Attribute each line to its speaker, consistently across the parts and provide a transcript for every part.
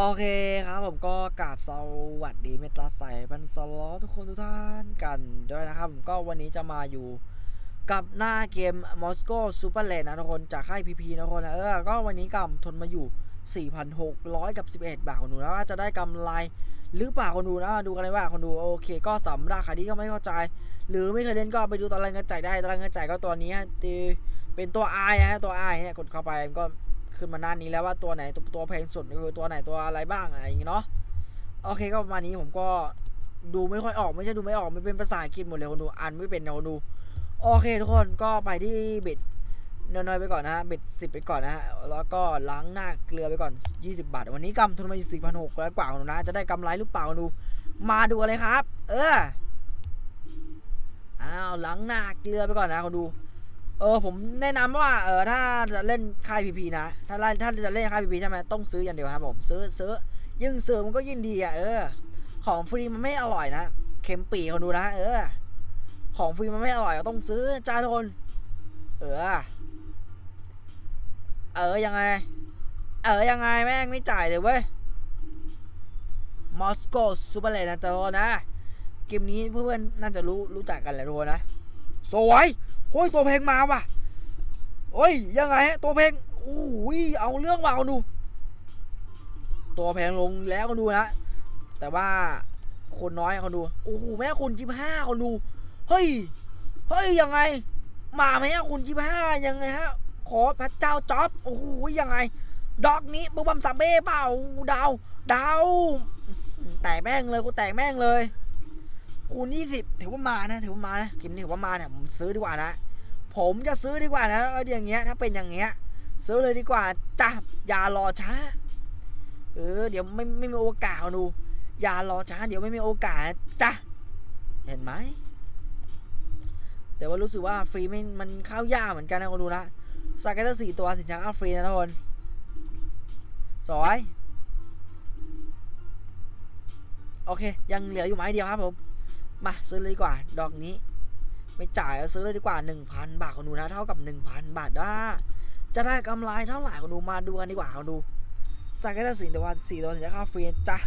Speaker 1: โอเคครับผมก็กราบสวัสดีเมตาใส่พันสล้อทุกคนทุกท่านกันด้วยนะครับผมก็วันนี้จะมาอยู่กับหน้าเกมมอสโกซูเปอร์เลนนะทุกคนจากค่ายพีพีนะทุกคนนะเออก็วันนี้กำทนมาอยู่ 4,600 กับ 11 บาทคนดูนะว่าจะได้กำไรหรือเปล่าคนดูนะดูกันเลยว่าคนดูโอเค ก็สำหรับใครที่ก็ไม่เข้าใจ หรือไม่เคยเล่นก็ไปดูตารางเงินจ่ายได้ตารางเงินจ่ายก็ตัวนี้ตีเป็นตัว I ฮะตัว I เนี่ยกดเข้าไปก็ ขึ้นมาหน้านี้แล้วว่าตัวไหนตัวตัวแพงสุดคือตัวไหนตัวอะไรบ้างอะไรอย่างเงี้เนาะโอเคก็ประมาณนี้ผมก็ดูไม่ค่อยออกไม่ใช่ดูไม่ออกไม่เป็นภาษาอังกฤษหมดเลยคนดูอ่านไม่เป็นนะคนดูโอเคทุกคนก็ไปที่บิดน้อยๆไปก่อนนะฮะบิดสิบไปก่อนนะฮะแล้วก็ล้างหน้าเกลือไปก่อน 20 บาท วันนี้กำทุนมาอยู่สี่พันหกแล้วกว่าคนดูนะ จะได้กำไรหรือเปล่าคนดู มาดูกันเลยครับ เอออ้าวล้างหน้าเกลือไปก่อนนะคนดู เออผมแนะนำว่าเออถ้าจะเล่นค่ายพีพีนะถ้าเล่นถ้าจะเล่นค่ายพีพีใช่ไหมต้องซื้ออย่างเดียวครับผมซื้อซื้อยิ่งซื้อมันก็ยิ่งดีอะเออ ของฟรีมันไม่อร่อยนะเค็มปีคนดูนะเออ ของฟรีมันไม่อร่อยต้องซื้อจ้าทุกคนเออ เออยังไง เออยังไงแม่งไม่จ่ายเลยเว้ยมอสโกซูเปอร์เลนนะจ้าทุกคนนะเกมนี้เพื่อนๆน่าจะรู้รู้จักกันแหละทุกคนนะสวย โอ้ยตัวเพลงมาว่ะโอ้ยยังไงฮะตัวเพลงโอ้ยเอาเรื่องมาเอาดู ตัวเพลงลงแล้วก็ดูนะแต่ว่าคนน้อยเขาดูโอ้โหแม่คุณจิบห้าเขาดูเฮ้ยเฮ้ยยังไง มาไหมคุณจิบห้ายังไงฮะขอพระเจ้าจ๊อบโอ้โหยังไงดอกนี้บุบัมสัมเบ้เปล่าดาวดาวแตกแม่งเลยกูแตกแม่งเลย คูณยี่สิบ ถือว่ามานะถือว่ามานะเกมนี้ถือว่ามาเนี่ยผมซื้อดีกว่านะ ผมจะซื้อดีกว่านะอออย่างเงี้ยถ้าเป็นอย่างเงี้ยซื้อเลยดีกว่าจ้าอย่ารอช้า เออ เดี๋ยวไม่ไม่มีโอกาสดูอย่ารอช้า เดี๋ยวไม่มีโอกาสจ้ะเห็นไหมแต่ว่ารู้สึกว่าฟรีไม่มันเข้ายากเหมือนกันนะคนดูนะสากเกตสี่ตัวสินค้าฟรีนะทุกคนสวยโอเค ยังเหลืออยู่ไม้เดียวครับผม มาซื้อเลยดีกว่า ดอกนี้ ไม่จ่ายก็ซื้อเลยดีกว่า 1,000 บาทคนดูนะ เท่ากับ 1,000 บาทได้จะได้กำไรเท่าไหร่คนดูมาดูกันดีกว่าคนดูสากเกตสี่ตัวสี่ตัวสินค้าฟรีจ้ะ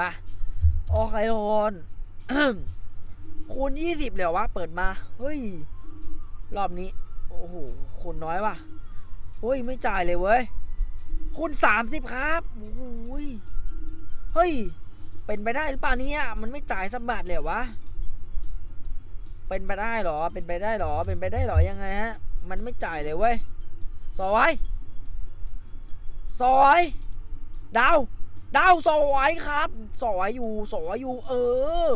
Speaker 1: มาโอเคทุกคนคูณยี่สิบเลยเหรอวะเปิดมา เฮ้ย รอบนี้ โอ้โหคูณน้อยว่ะเฮ้ย ไม่จ่ายเลยเว้ยคูณสามสิบครับโอ้ยเฮ้ย เป็นไปได้หรือเปล่าเนี่ยมันไม่จ่ายสักบาทเลยวะเป็นไปได้หรอ เป็นไปได้หรอ เป็นไปได้หรอยังไงฮะ มันไม่จ่ายเลยเว้ยสวยสวยดาวดาวสวยครับสวยอยู่สวยอยู่ เออ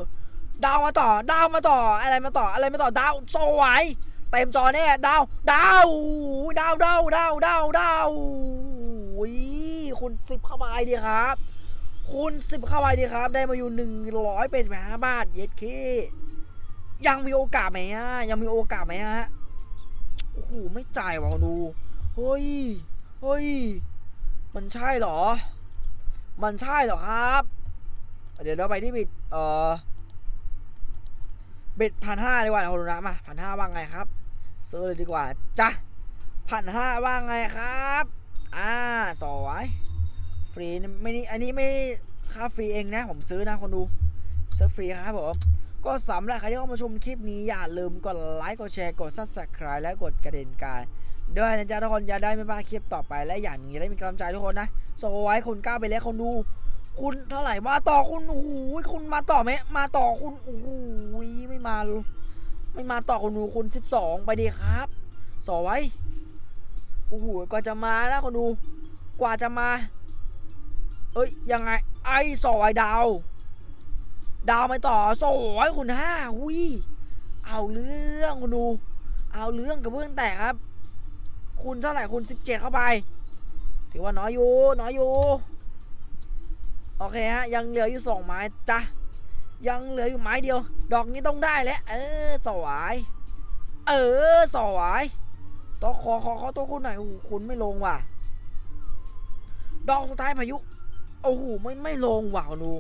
Speaker 1: ดาวมาต่อ ดาวมาต่อ อะไรมาต่อ อะไรมาต่อ ดาวสวยเต็มจอแน่ดาว ดาว ดาวดาวดาวดาวดาวอุ้ยคุณสิบเข้ามาไอดีครับ คุณสิบเข้าไปดีครับ ได้มาอยู่หนึ่งร้อยเป็นห้าบาทเย็ดเคยังมีโอกาสไหมฮะยังมีโอกาสไหมฮะโอ้โหไม่จ่ายว่ะดูเฮ้ยเฮ้ยมันใช่เหรอ มันใช่เหรอครับ เดี๋ยวเราไปที่บิดเอ่อบิดพันห้าดีกว่าคนดูนะมาพันห้าว่าไงครับซื้อเลยดีกว่าจ้ะพันห้าว่าไงครับ อ่าสวย ฟรีไม่นี่อันนี้ไม่ค่าฟรีเองนะ ผมซื้อนะคนดูซื้อฟรีครับผมก็สำหรับใครที่เข้ามาชมคลิปนี้อย่าลืมกดไลค์กดแชร์กด subscribe และกดกระเด็นการด้วยนะจ๊ะทุกคนอย่าได้ไม่พลาดคลิปต่อไปและอย่างนี้ได้มีกำลังใจทุกคนนะโซไว้คุณกล้าไปแล้วคนดู คุณเท่าไหร่มาต่อคุณโอ้โหคุณมาต่อไหมมาต่อคุณโอ้โหไม่มาไม่มาต่อคุณดูคุณ 12 ไปดีครับสอไว้โอ้โหกว่าจะมานะคนดู กว่าจะมา เอ้ยยังไง ไอ้สอยดาว ดาวไปต่อสอยคุณห้าหุยเอาเรื่องคุณดู เอาเรื่องกับเพื่อนแตกครับ คุณเท่าไหร่คุณสิบเจ็ดเข้าไป ถือว่าน้อยอยู่น้อยอยู่โอเคฮะยังเหลืออยู่สองไม้จ้ะยังเหลืออยู่ไม้เดียว ดอกนี้ต้องได้แล้วเออสวายเออสวายตัวขอขอขอตัวคุณหน่อยโอ้คุณไม่ลงว่ะ ดอกสุดท้ายพายุ โอ้โหไม่ไม่ลงว่ะคุณดู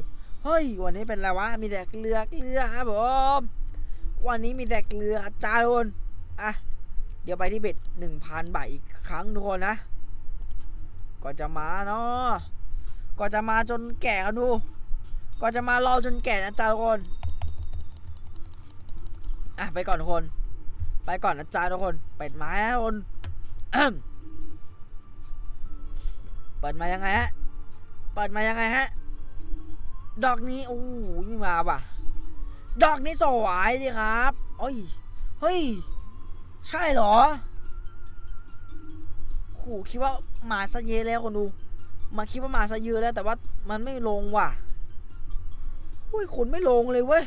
Speaker 1: เฮ้ย วันนี้เป็นไรวะ มีแต่เกลือเกลือครับผมวันนี้มีแต่เกลือครับจ้าทุกคนอะเดี๋ยวไปที่เบ็ดหนึ่งพันบาทอีกครั้งทุกคนนะก็จะมาเนาะก็จะมาจนแก่กันดูก็จะมารอจนแก่นะจ๊ะทุกคนอะไปก่อนทุกคน ไปก่อนนะจ๊ะทุกคน เป็ดไม้นะทุกคนเปิดมายังไงฮะ เปิดมายังไงฮะ ดอกนี้โอ้โหไม่มาว่ะ ดอกนี้สวยดีครับเอ้ยเฮ้ย ใช่เหรอโหคิดว่ามาซะเยอะแล้วคนดูมาคิดว่ามาซะเยอะแล้ว แต่ว่ามันไม่ลงว่ะอุ้ยคุณไม่ลงเลยเว้ย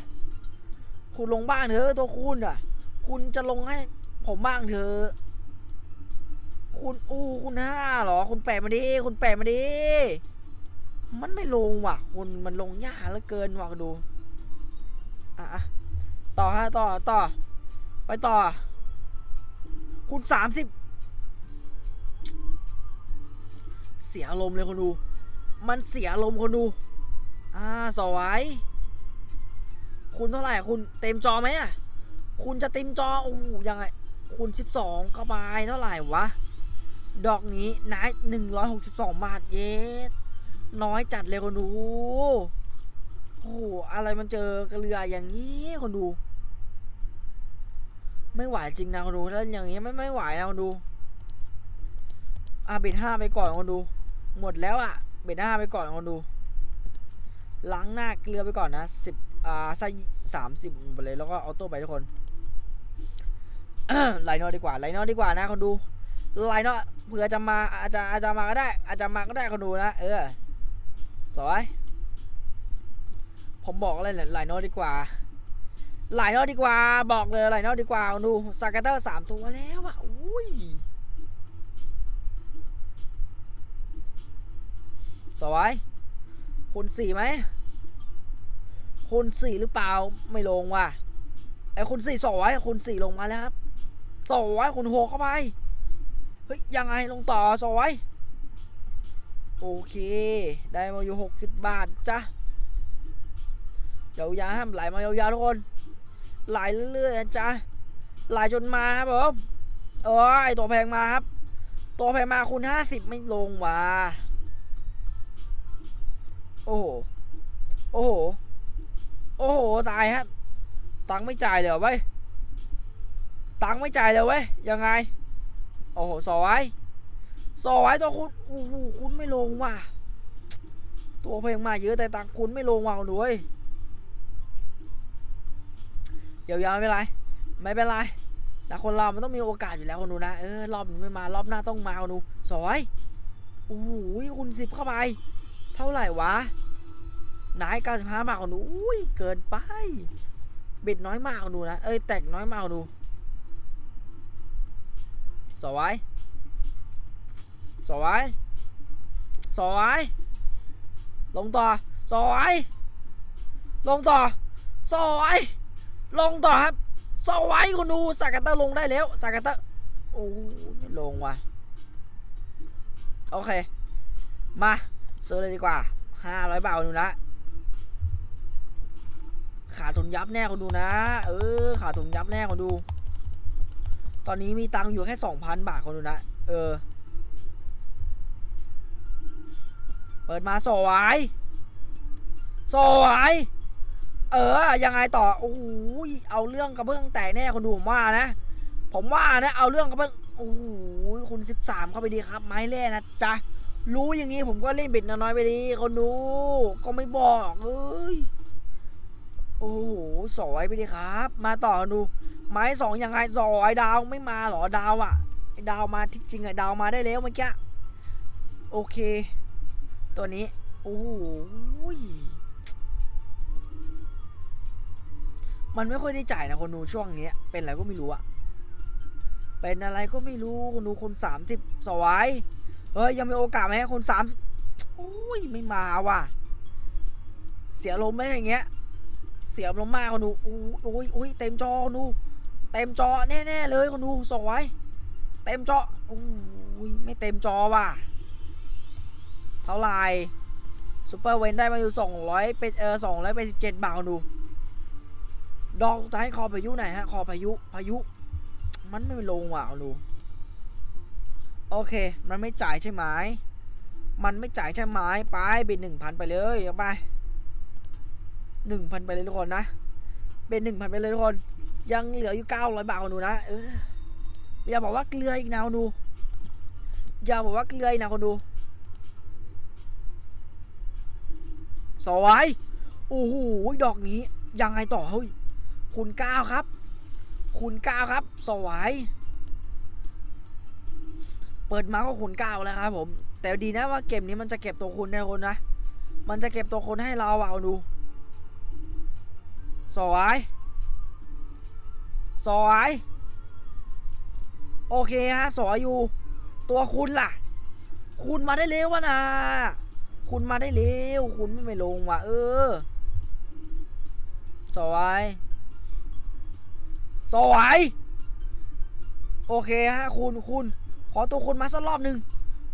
Speaker 1: คุณลงบ้างเถอะตัวคุณอะ คุณจะลงให้ผมบ้างเถอะคุณอู้คุณห้าเหรอ คุณแปะมาดิ คุณแปะมาดิ มันไม่ลงว่ะคุณมันลงยากเหลือเกินว่ะดูอะอะต่อฮะต่อต่อ ไปต่อ คุณสามสิบเสียอารมณ์เลยคนดู มันเสียอารมณ์คนดู อ่าสวยคุณเท่าไหร่คุณเต็มจอไหมอะ คุณจะเต็มจอโอ้โหยังไง คุณสิบสองกบายเท่าไหร่วะ ดอกนี้นายหนึ่งร้อยหกสิบสองบาทเยส น้อยจัดเลยคนดู โอ้โห อะไรมันเจอกระเรืออย่างนี้คนดู ไม่ไหวจริงนะคนดูถ้าอย่างนี้ไม่ไม่ไหวนะคนดู อะเบ็ดห้าไปก่อนคนดู หมดแล้วอะ เบ็ดห้าไปก่อนคนดู ล้างหน้าเกลือไปก่อนนะสิบอ่าไส้สามสิบไปเลยแล้วก็ออโต้ไปทุกคนไลนอดีกว่าไลนอดีกว่านะคนดูไลนอเผื่อจะมาอาจจะอาจจะมาก็ได้ อาจจะมาก็ได้คนดูนะเออ สวย ผมบอกเลยไลนอดีกว่าไลโนอดีกว่า บอกเลยไลโนอดีกว่าคนดูสกัตเตอร์สามตัวแล้วอะอุ้ยสวยคุณสี่ไหมคุณสี่หรือเปล่าไม่ลงว่ะไอ้คุณสี่สวยคุณสี่ลงมาแล้วครับสวยคุณหกเข้าไปเฮ้ยยังไงลงต่อสวย โอเค ได้มาอยู่หกสิบบาทจ้ะยาวๆห้ามไหลมายาวๆทุกคน ไหลเรื่อยๆจ้ะไหลจนมาครับผมเอ้ยตัวแพงมาครับ ตัวแพงมาคุณห้าสิบไม่ลงว่ะโอ้โห โอ้โห โอ้โห ตายครับ ตังค์ไม่จ่ายเลยเว้ย ตังค์ไม่จ่ายเลยเว้ย ยังไง โอ้โห สวย สวยตัวคุณโอ้โหคุณไม่ลงว่ะ ตัวเพลงมาเยอะแต่ตังคุณไม่ลงว่ะคุณด้วยยาวๆไม่เป็นไร ไม่เป็นไรแต่คนเรามันต้องมีโอกาสอยู่แล้วคนดูนะ เออรอบนี้ไม่มารอบหน้าต้องมาคนดูสวยโอ้โหคุณสิบเข้าไป เท่าไหร่วะนายเก้าสิบห้าบาทคนดูอุ้ยเกินไปเบ็ดน้อยมากคนดูนะ เอ้ยแตกน้อยมากคนดูสวย สวยสวยลงต่อสวยลงต่อสวยลงต่อครับสวยคุณดูสากัตเตลงได้แล้วสากัตเตโอ้ไม่ลงว่ะโอเค มาซื้อเลยดีกว่าห้าร้อยบาทคุณดูนะ ขาดทุนยับแน่คุณดูนะ เออ ขาดทุนยับแน่คุณดู ตอนนี้มีตังค์อยู่แค่สองพันบาทคนดูนะ เออ เปิดมาสวยสวยเออ ยังไงต่อโอ้โหเอาเรื่องกระเบื้องแตกแน่คนดูผมว่านะ ผมว่านะ เอาเรื่องกระเบื้องโอ้โหคุณสิบสามเข้าไปดีครับ ไม้แร่นะจ๊ะ รู้อย่างงี้ผมก็เล่นเบ็ดน้อยไปดีคนดู ก็ไม่บอกเอ้ย โอ้โหสวยไปดีครับ มาต่อดู ไม้สองยังไงสอยดาวไม่มาเหรอดาวอะไอ้ดาวมาที่จริงอะดาวมาได้แล้วเมื่อกี้ โอเค ตัวนี้ โอ้โหมันไม่ค่อยได้จ่ายนะคนดูช่วงนี้เป็นอะไรก็ไม่รู้อะเป็นอะไรก็ไม่รู้คนดูคนสามสิบสวยเฮ้ย ยังมีโอกาสไหมคนสามโอ้ยไม่มาว่ะ เสียลมไหมอย่างเงี้ย เสียลมมากคนดูโอ้ยโอ้ยโอ้ยเต็มจอคนดู เต็มจอแน่ๆเลยคนดูส่งไวเต็มจอโอ้ยไม่เต็มจอว่ะ เท่าไหร่ซูเปอร์เวนได้มาอยู่สองร้อยเป็นเออสองร้อยเป็นสิบเจ็ดบาทคนดู ดอกท้ายคอพายุไหนฮะ คอพายุ พายุ มันไม่ลงว่ะคนดู โอเค มันไม่จ่ายใช่ไหม มันไม่จ่ายใช่ไหม ไปเป็นหนึ่งพันไปเลย ไปหนึ่งพันไปเลยทุกคนนะเป็นหนึ่งพันไปเลยทุกคน ยังเหลืออยู่เก้าร้อยบาทคนดูนะ เอออย่าบอกว่าเกลืออีกนะคนดู อย่าบอกว่าเกลืออีกนะคนดู สวย โอ้โห ดอกนี้ ยังไงต่อเฮ้ยคุณก้าวครับ คุณก้าวครับ สวย เปิดมาก็คุณก้าวแล้วครับผม แต่ดีนะว่าเกมนี้มันจะเก็บตัวคุณได้คนนะ มันจะเก็บตัวคนให้เราอะเอาดู สวย สวย โอเคฮะสวยอยู่ ตัวคุณล่ะ คุณมาได้เร็ววะนะ คุณมาได้เร็ว คุณไม่ไปลงว่ะ เออ สวย สวย โอเคฮะคุณคุณ ขอตัวคุณมาสักรอบหนึ่ง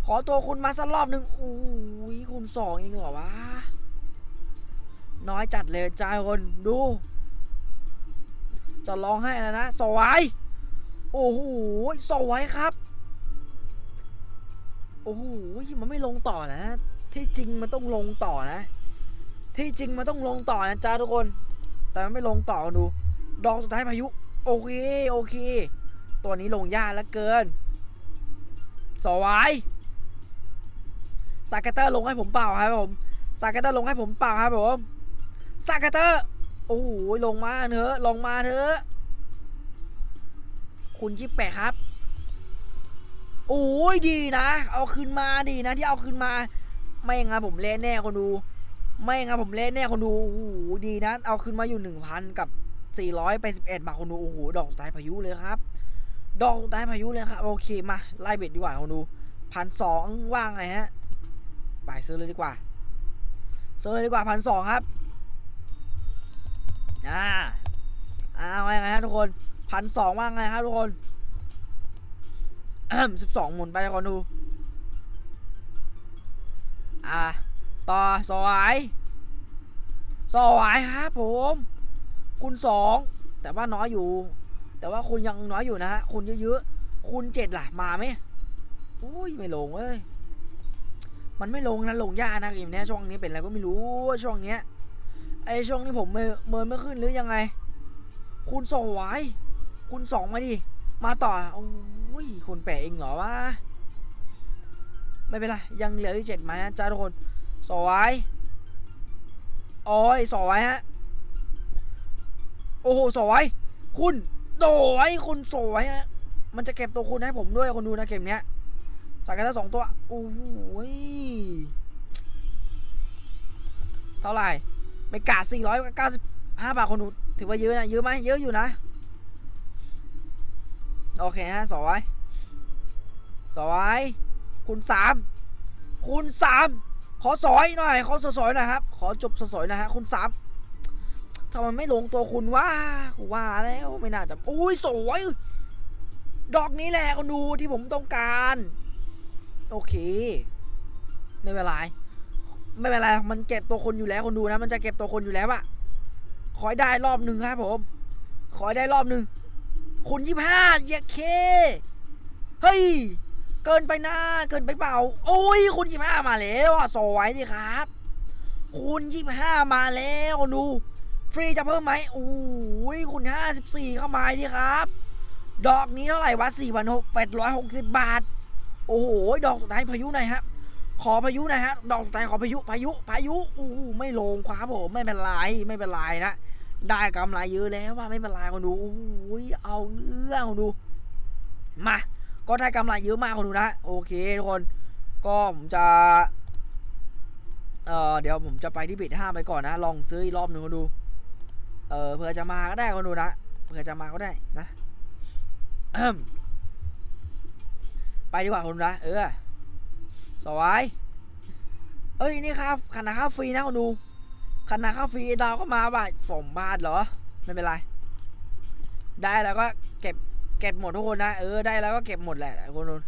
Speaker 1: ขอตัวคุณมาสักรอบหนึ่งโอ้ยคุณสองเองเหรอวะ น้อยจัดเลยจ้าคนดู จะร้องให้แล้วนะ สวย โอ้โห สวยครับ โอ้โห มันไม่ลงต่อนะ ที่จริงมันต้องลงต่อนะ ที่จริงมันต้องลงต่อนะจ้าทุกคน แต่มันไม่ลงต่อดู ดอกสุดท้ายพายุ โอเคโอเค ตัวนี้ลงยากแล้วเกิน สวายสากเตอร์ลงให้ผมเปล่าครับผมสากเตอร์ลงให้ผมเปล่าครับผมสากเตอร์โอ้โหลงมาเถอะลงมาเถอะคุณยี่แปดครับ โอ้ยดีนะ เอาคืนมาดีนะที่เอาคืนมา ไม่งั้นผมเล่นแน่คนดู ไม่งั้นผมเล่นแน่คนดูโอ้โหดีนะ เอาคืนมาอยู่หนึ่งพันกับสี่ร้อยไปสิบเอ็ดบาทคนดูโอ้โหดอกสุดท้ายพายุเลยครับ ดอกสุดท้ายพายุเลยครับโอเคมาไล่เบ็ดดีกว่าคนดูพันสองว่างไงฮะไปซื้อเลยดีกว่าซื้อเลยดีกว่าพันสองครับอ่าอ่าว่าไงฮะทุกคนพันสองว่างไงครับทุกคนสิบสองหมุนไปก่อนดู อ่าต่อสวยสวยครับผม คุณสองแต่ว่าน้อยอยู่ แต่ว่าคุณยังน้อยอยู่นะฮะคุณเยอะๆคุณเจ็ดล่ะมาไหมอุ้ยไม่ลงเว้ยมันไม่ลงนะลงยากนะเกมเนี้ยช่วงนี้เป็นอะไรก็ไม่รู้ช่วงเนี้ยไอช่วงนี้ผมเมินเมินไม่ขึ้นหรือยังไง คุณสวายคุณสองมาดิมาต่อโอ้ยคนแปะเองเหรอวะ ไม่เป็นไร ยังเหลืออยู่เจ็ดไม้นะจ้าทุกคนสวยโอ้ยสวยฮะ โอ้โหสวยคุณสวยคุณสวยฮะ มันจะเก็บตัวคุณให้ผมด้วยคนดูนะเกมเนี้ยสักกันทั้งสองตัว โอ้โหยเท่าไหร่ไม่กาด495บาทคนดูถือว่าเยอะนะเยอะไหมเยอะอยู่นะ โอเคฮะสวยสวย คุณสามคุณสามขอสอยหน่อยขอสอยหน่อยครับ ขอจบสอยนะฮะคุณสามทำไมไม่ลงตัวคุณว่ากูว่าแล้วไม่น่าจะอุ้ยสวยดอกนี้แหละคนดูที่ผมต้องการ โอเค ไม่เป็นไรไม่เป็นไรมันเก็บตัวคนอยู่แล้วคนดูนะ มันจะเก็บตัวคนอยู่แล้วอะขอได้รอบหนึ่งครับผม ขอได้รอบหนึ่งคุณยี่ห้าเยเคเฮ้ย เกินไปนะเกินไปเปล่าโอ้ยคุณยี่ห้ามาแล้วอะสวยดิครับ คุณยี่ห้ามาแล้วดู ฟรีจะเพิ่มไหมโอ้ยคุณห้าสิบสี่เข้ามาดิครับ ดอกนี้เท่าไหร่วะสี่พันหกแปดร้อยหกสิบบาท โอ้โหดอกสุดท้ายพายุหน่อยฮะขอพายุหน่อยฮะดอกสุดท้ายขอพายุพายุพายุโอ้ไม่ลงครับผมไม่เป็นไรไม่เป็นไรนะได้กำไรเยอะแล้วว่าไม่เป็นไรคนดูโอ้ยเอาเรื่องคนดูมา ก็ได้กำไรเยอะมากคนดูนะโอเคทุกคนก็ผมจะเอ่อเดี๋ยวผมจะไปที่บิดห้าไปก่อนนะ ลองซื้ออีกรอบหนึ่งคนดู เออเผื่อจะมาก็ได้คนดูนะเผื่อจะมาก็ได้นะไปดีกว่าคนดูนะ เออสวยเอ้ยนี่ครับขนาดค่าฟรีนะคนดูขนาดค่าฟรีดาวก็มาบาทสองบาทเหรอไม่เป็นไร ได้แล้วก็เก็บ เก็บหมดทุกคนนะ เออได้แล้วก็เก็บหมดแหละคนนู้น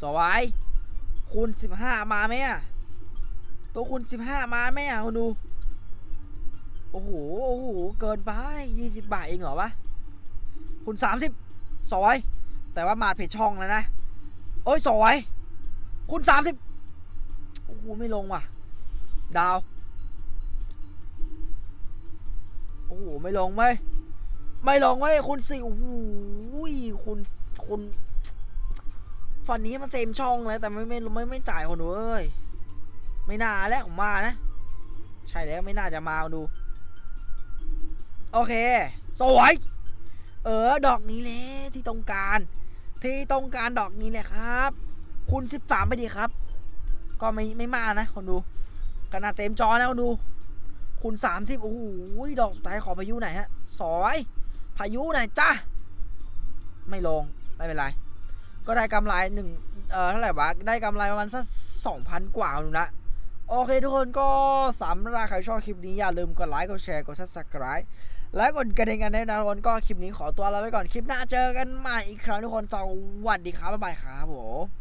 Speaker 1: สวายคูณสิบห้ามาไหมอะ ตัวคูณสิบห้ามาไหมอะคนดู โอ้โห โอ้โห เกินไปยี่สิบบาทเองเหรอวะคูณสามสิบสวยแต่ว่ามาเพจช่องแล้วนะ โอ้ยสวยคุณสามสิบโอ้โห ไม่ลงว่ะ ดาว โอ้โหไม่ลงไหมไม่ลงไหมคุณสี่โอ้โหคุณคุณฟันนี้มันเต็มช่องเลยแต่ไม่ไม่ไม่ไม่จ่ายคนดูเอ้ยไม่น่าแล้วผมมานะ ใช่แล้วไม่น่าจะมาดู โอเคสวยเออดอกนี้แหละที่ต้องการ ที่ต้องการดอกนี้แหละครับ คุณสิบสามไปดีครับ ก็ไม่ไม่มานะคนดูขนาดเต็มจอนะคนดู คุณสามสิบโอ้โหดอกสุดท้ายขอพายุหน่อยฮะสอยพายุหน่อยจ้าไม่ลงไม่เป็นไร ก็ได้กำไรหนึ่งเอ่อเท่าไหร่วะได้กำไรประมาณสักสองพันกว่าหนูนะโอเคทุกคนก็สำหรับใครชอบคลิปนี้อย่าลืมกดไลค์กดแชร์กด subscribe และกดกระดิ่งกันด้วยนะทุกคนก็คลิปนี้ขอตัวลาไปก่อนคลิปหน้าเจอกันใหม่อีกครั้งทุกคนสวัสดีครับบ๊ายบายครับผม